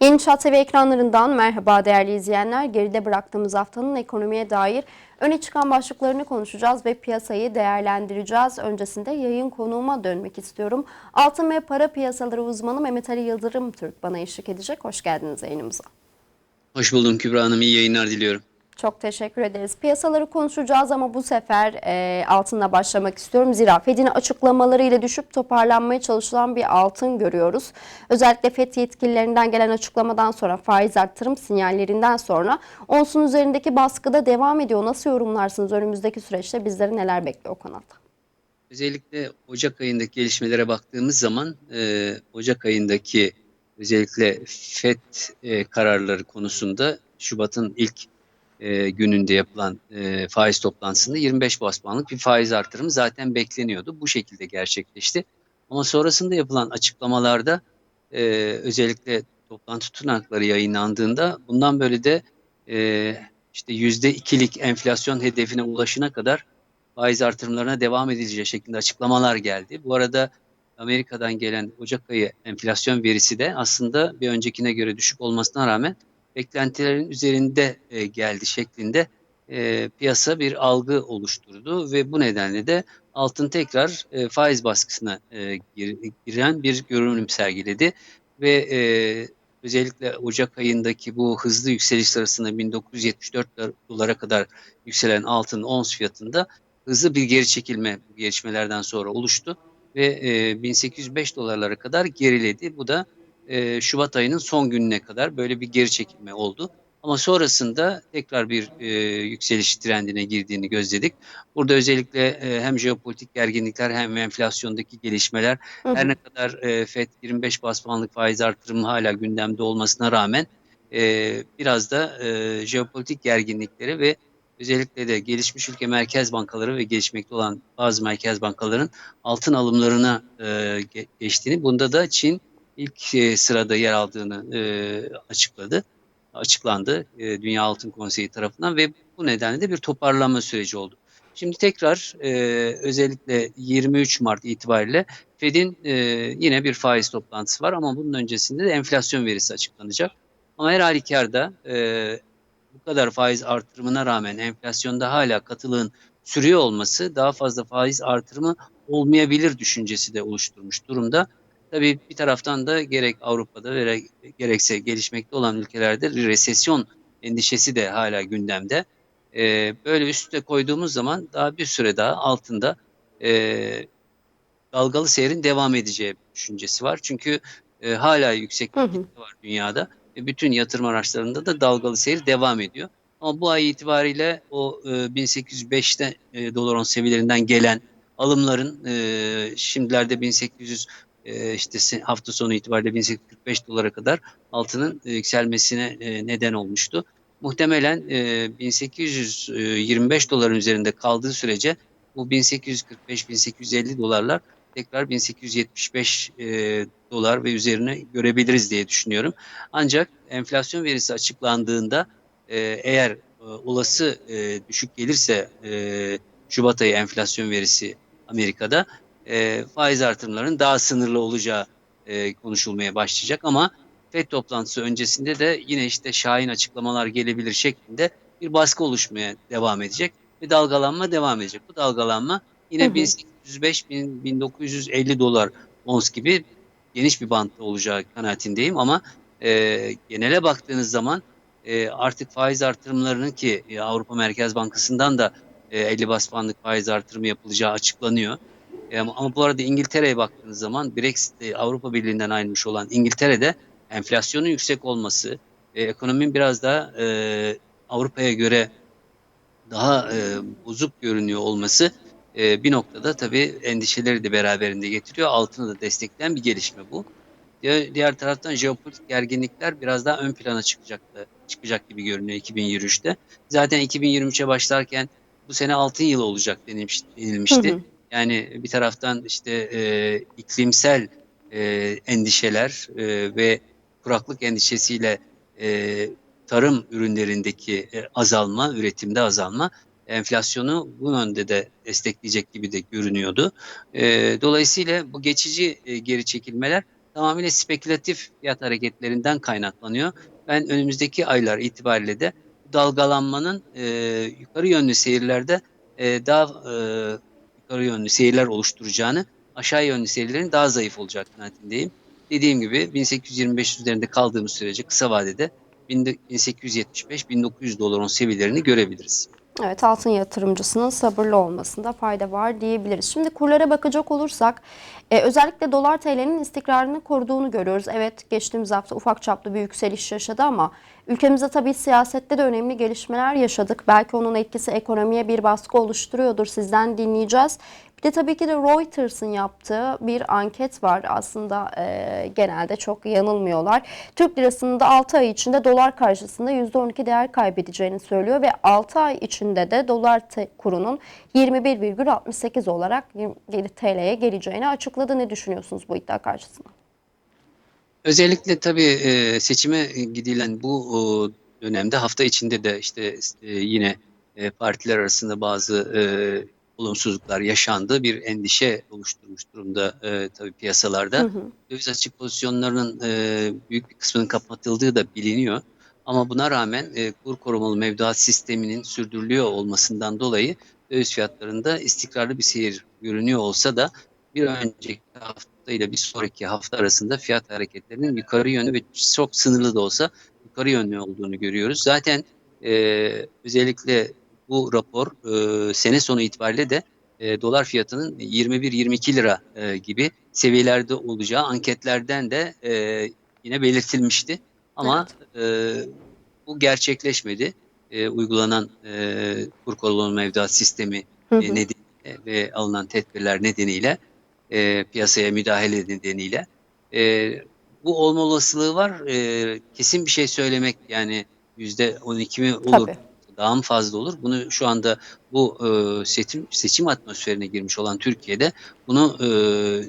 Yeni Şat TV ekranlarından merhaba değerli izleyenler. Geride bıraktığımız haftanın ekonomiye dair öne çıkan başlıklarını konuşacağız ve piyasayı değerlendireceğiz. Öncesinde yayın konuğuma dönmek istiyorum. Altın ve para piyasaları uzmanı Mehmet Ali Yıldırım Türk bana eşlik edecek. Hoş geldiniz yayınımıza. Hoş buldum Kübra Hanım. İyi yayınlar diliyorum. Çok teşekkür ederiz. Piyasaları konuşacağız ama bu sefer e, altınla başlamak istiyorum. Zira Fed'in açıklamalarıyla düşüp toparlanmaya çalışılan bir altın görüyoruz. Özellikle Fed yetkililerinden gelen açıklamadan sonra faiz arttırım sinyallerinden sonra onsun üzerindeki baskıda devam ediyor. Nasıl yorumlarsınız önümüzdeki süreçte bizleri neler bekliyor o kanalda? Özellikle Ocak ayındaki gelişmelere baktığımız zaman e, Ocak ayındaki özellikle FED e, kararları konusunda Şubat'ın ilk e, gününde yapılan e, faiz toplantısında 25 bas puanlık bir faiz artırımı zaten bekleniyordu. Bu şekilde gerçekleşti. Ama sonrasında yapılan açıklamalarda e, özellikle toplantı tutanakları yayınlandığında bundan böyle de e, işte %2'lik enflasyon hedefine ulaşına kadar faiz artırımlarına devam edileceği şeklinde açıklamalar geldi. Bu arada Amerika'dan gelen Ocak ayı enflasyon verisi de aslında bir öncekine göre düşük olmasına rağmen beklentilerin üzerinde e, geldi şeklinde e, piyasa bir algı oluşturdu ve bu nedenle de altın tekrar e, faiz baskısına e, gir, giren bir görünüm sergiledi ve e, özellikle Ocak ayındaki bu hızlı yükseliş sırasında 1974 dolara kadar yükselen altın ons fiyatında hızlı bir geri çekilme gelişmelerden sonra oluştu ve e, 1805 dolarlara kadar geriledi. Bu da e, Şubat ayının son gününe kadar böyle bir geri çekilme oldu. Ama sonrasında tekrar bir e, yükseliş trendine girdiğini gözledik. Burada özellikle e, hem jeopolitik gerginlikler hem enflasyondaki gelişmeler Hı hı. her ne kadar e, FED 25 bas puanlık faiz artırımı hala gündemde olmasına rağmen e, biraz da e, jeopolitik gerginlikleri ve özellikle de gelişmiş ülke merkez bankaları ve gelişmekte olan bazı merkez bankaların altın alımlarına e, ge- geçtiğini, bunda da Çin ilk e, sırada yer aldığını e, açıkladı. Açıklandı e, Dünya Altın Konseyi tarafından ve bu nedenle de bir toparlanma süreci oldu. Şimdi tekrar e, özellikle 23 Mart itibariyle Fed'in e, yine bir faiz toplantısı var ama bunun öncesinde de enflasyon verisi açıklanacak. Ama her halükarda e, bu kadar faiz artırımına rağmen enflasyonda hala katılığın sürüyor olması daha fazla faiz artırımı olmayabilir düşüncesi de oluşturmuş durumda. Tabii bir taraftan da gerek Avrupa'da ve gerekse gelişmekte olan ülkelerde bir resesyon endişesi de hala gündemde. Ee, böyle üste koyduğumuz zaman daha bir süre daha altında e, dalgalı seyrin devam edeceği düşüncesi var. Çünkü e, hala yüksek hı. likidite var dünyada ve bütün yatırım araçlarında da dalgalı seyir devam ediyor. Ama bu ay itibariyle o e, 1805'te e, dolar on seviyelerinden gelen alımların e, şimdilerde 1800 e, işte hafta sonu itibariyle 1845 dolara kadar altının e, yükselmesine e, neden olmuştu. Muhtemelen e, 1825 doların üzerinde kaldığı sürece bu 1845-1850 dolarlar tekrar 1875 e, dolar ve üzerine görebiliriz diye düşünüyorum. Ancak enflasyon verisi açıklandığında e, eğer e, olası e, düşük gelirse e, Şubat ayı enflasyon verisi Amerika'da e, faiz artırımlarının daha sınırlı olacağı e, konuşulmaya başlayacak ama FED toplantısı öncesinde de yine işte şahin açıklamalar gelebilir şeklinde bir baskı oluşmaya devam edecek ve dalgalanma devam edecek. Bu dalgalanma yine Hı hı. 1805-1950 dolar ons gibi geniş bir bantta olacağı kanaatindeyim ama e, genele baktığınız zaman e, artık faiz artırımlarının ki e, Avrupa Merkez Bankası'ndan da e, 50 bas puanlık faiz artırımı yapılacağı açıklanıyor. E, ama, bu arada İngiltere'ye baktığınız zaman Brexit e, Avrupa Birliği'nden ayrılmış olan İngiltere'de enflasyonun yüksek olması, e, ekonominin biraz daha e, Avrupa'ya göre daha bozuk görünüyor olması bir noktada tabii endişeleri de beraberinde getiriyor. Altını da destekleyen bir gelişme bu. Diğer, taraftan jeopolitik gerginlikler biraz daha ön plana çıkacak da, çıkacak gibi görünüyor 2023'te. Zaten 2023'e başlarken bu sene altın yılı olacak denilmiş, denilmişti. Hı hı. Yani bir taraftan işte e, iklimsel e, endişeler e, ve kuraklık endişesiyle e, tarım ürünlerindeki e, azalma, üretimde azalma enflasyonu bu yönde de destekleyecek gibi de görünüyordu. E, dolayısıyla bu geçici e, geri çekilmeler tamamıyla spekülatif fiyat hareketlerinden kaynaklanıyor. Ben önümüzdeki aylar itibariyle de dalgalanmanın e, yukarı yönlü seyirlerde e, daha e, yukarı yönlü seyirler oluşturacağını, aşağı yönlü seyirlerin daha zayıf olacak kanaatindeyim. Dediğim gibi 1825 üzerinde kaldığımız sürece kısa vadede 1875-1900 doların seviyelerini görebiliriz. Evet altın yatırımcısının sabırlı olmasında fayda var diyebiliriz. Şimdi kurlara bakacak olursak e, özellikle dolar TL'nin istikrarını koruduğunu görüyoruz. Evet geçtiğimiz hafta ufak çaplı bir yükseliş yaşadı ama ülkemizde tabii siyasette de önemli gelişmeler yaşadık. Belki onun etkisi ekonomiye bir baskı oluşturuyordur. Sizden dinleyeceğiz. Bir de tabii ki de Reuters'ın yaptığı bir anket var. Aslında e, genelde çok yanılmıyorlar. Türk lirasının da 6 ay içinde dolar karşısında %12 değer kaybedeceğini söylüyor ve 6 ay içinde de dolar kurunun 21,68 olarak TL'ye geleceğini açıkladı. Ne düşünüyorsunuz bu iddia karşısında? Özellikle tabii e, seçime gidilen bu e, dönemde hafta içinde de işte e, yine e, partiler arasında bazı e, olumsuzluklar yaşandı. Bir endişe oluşturmuş durumda e, tabii piyasalarda. Hı hı. Döviz açık pozisyonlarının e, büyük bir kısmının kapatıldığı da biliniyor. Ama buna rağmen e, kur korumalı mevduat sisteminin sürdürülüyor olmasından dolayı döviz fiyatlarında istikrarlı bir seyir görünüyor olsa da bir önceki hafta ile bir sonraki hafta arasında fiyat hareketlerinin yukarı yönlü ve çok sınırlı da olsa yukarı yönlü olduğunu görüyoruz. Zaten e, özellikle bu rapor e, sene sonu itibariyle de e, dolar fiyatının 21-22 lira e, gibi seviyelerde olacağı anketlerden de e, yine belirtilmişti. Ama e, bu gerçekleşmedi. E, uygulanan e, kur korumalı mevduat sistemi Hı e, hı. nedeniyle ve alınan tedbirler nedeniyle e, piyasaya müdahale nedeniyle e, bu olma olasılığı var. E, kesin bir şey söylemek yani yüzde 12 mi olur Tabii. daha mı fazla olur? Bunu şu anda bu e, seçim seçim atmosferine girmiş olan Türkiye'de bunu e,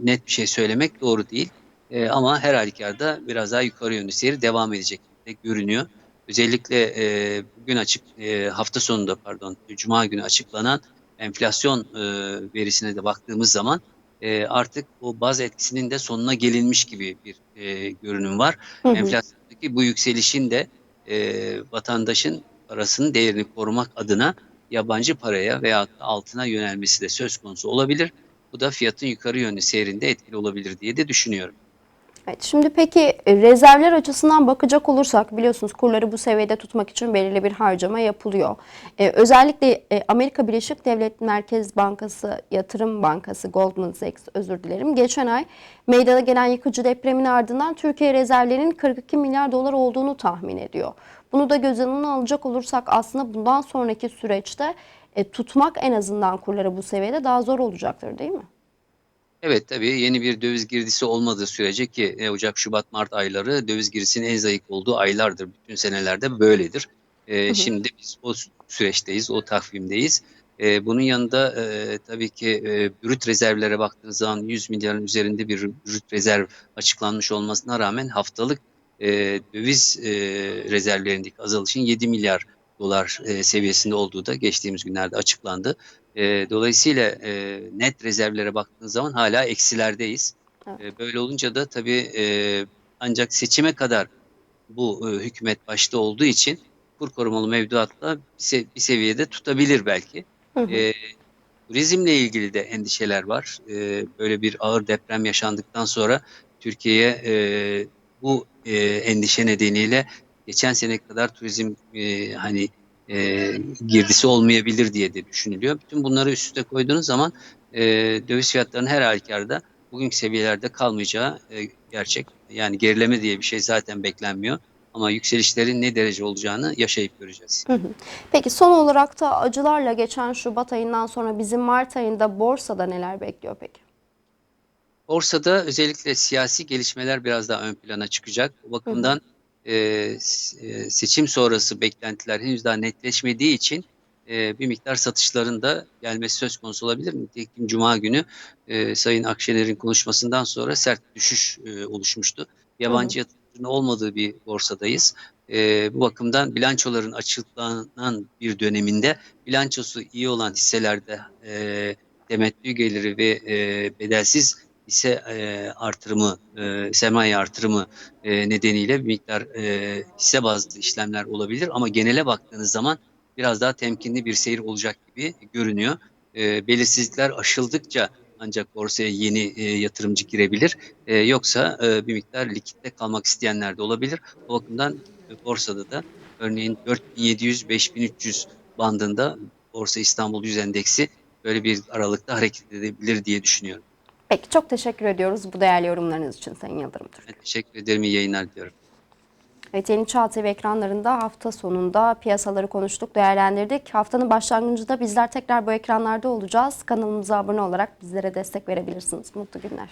net bir şey söylemek doğru değil. E, ama her halükarda biraz daha yukarı yönlü seyir devam edecek gibi görünüyor. Özellikle e, bugün açık e, hafta sonunda pardon Cuma günü açıklanan enflasyon e, verisine de baktığımız zaman e, artık o baz etkisinin de sonuna gelinmiş gibi bir e, görünüm var. Hı hı. Enflasyondaki bu yükselişin de e, vatandaşın parasının değerini korumak adına yabancı paraya veya altına yönelmesi de söz konusu olabilir. Bu da fiyatın yukarı yönlü seyrinde etkili olabilir diye de düşünüyorum. Evet, şimdi peki e, rezervler açısından bakacak olursak biliyorsunuz kurları bu seviyede tutmak için belirli bir harcama yapılıyor. Ee, özellikle e, Amerika Birleşik Devletleri Merkez Bankası Yatırım Bankası Goldman Sachs özür dilerim geçen ay meydana gelen yıkıcı depremin ardından Türkiye rezervlerinin 42 milyar dolar olduğunu tahmin ediyor. Bunu da göz önüne alacak olursak aslında bundan sonraki süreçte e, tutmak en azından kurları bu seviyede daha zor olacaktır değil mi? Evet tabii yeni bir döviz girdisi olmadığı sürece ki e, Ocak, Şubat, Mart ayları döviz girdisinin en zayıf olduğu aylardır. Bütün senelerde böyledir. E, Hı hı. Şimdi biz o süreçteyiz, o takvimdeyiz. E, bunun yanında e, tabii ki e, brüt rezervlere baktığınız zaman 100 milyarın üzerinde bir brüt rezerv açıklanmış olmasına rağmen haftalık e, döviz e, rezervlerindeki azalışın 7 milyar dolar e, seviyesinde olduğu da geçtiğimiz günlerde açıklandı. E, dolayısıyla e, net rezervlere baktığınız zaman hala eksilerdeyiz. Evet. E, böyle olunca da tabii e, ancak seçime kadar bu e, hükümet başta olduğu için kur korumalı mevduatla bir, se- bir seviyede tutabilir belki. Hı hı. E, turizmle ilgili de endişeler var. E, böyle bir ağır deprem yaşandıktan sonra Türkiye'ye e, bu e, endişe nedeniyle geçen sene kadar turizm e, hani e, girdisi olmayabilir diye de düşünülüyor. Bütün bunları üst üste koyduğunuz zaman e, döviz fiyatlarının her halükarda bugünkü seviyelerde kalmayacağı e, gerçek. Yani gerileme diye bir şey zaten beklenmiyor. Ama yükselişlerin ne derece olacağını yaşayıp göreceğiz. Hı hı. Peki son olarak da acılarla geçen Şubat ayından sonra bizim Mart ayında borsada neler bekliyor peki? Borsada özellikle siyasi gelişmeler biraz daha ön plana çıkacak. O bakımdan e, seçim sonrası beklentiler henüz daha netleşmediği için e, bir miktar satışların da gelmesi söz konusu olabilir. Nitekim Cuma günü e, Sayın Akşener'in konuşmasından sonra sert düşüş e, oluşmuştu. Yabancı yatırımcının olmadığı bir borsadayız. E, bu bakımdan bilançoların açıklanan bir döneminde bilançosu iyi olan hisselerde e, temettü geliri ve e, bedelsiz hisse e, artırımı, e, sermaye artırımı e, nedeniyle bir miktar e, hisse bazlı işlemler olabilir ama genele baktığınız zaman biraz daha temkinli bir seyir olacak gibi görünüyor. E, belirsizlikler aşıldıkça ancak borsaya yeni e, yatırımcı girebilir. E, yoksa e, bir miktar likitte kalmak isteyenler de olabilir. O bakımdan e, borsada da örneğin 4700-5300 bandında Borsa İstanbul Yüz Endeksi böyle bir aralıkta hareket edebilir diye düşünüyorum. Peki çok teşekkür ediyoruz bu değerli yorumlarınız için Sayın Yıldırım Türk. Ben teşekkür ederim. İyi yayınlar diliyorum. Evet Yeni Çağ TV ekranlarında hafta sonunda piyasaları konuştuk, değerlendirdik. Haftanın başlangıcında bizler tekrar bu ekranlarda olacağız. Kanalımıza abone olarak bizlere destek verebilirsiniz. Mutlu günler.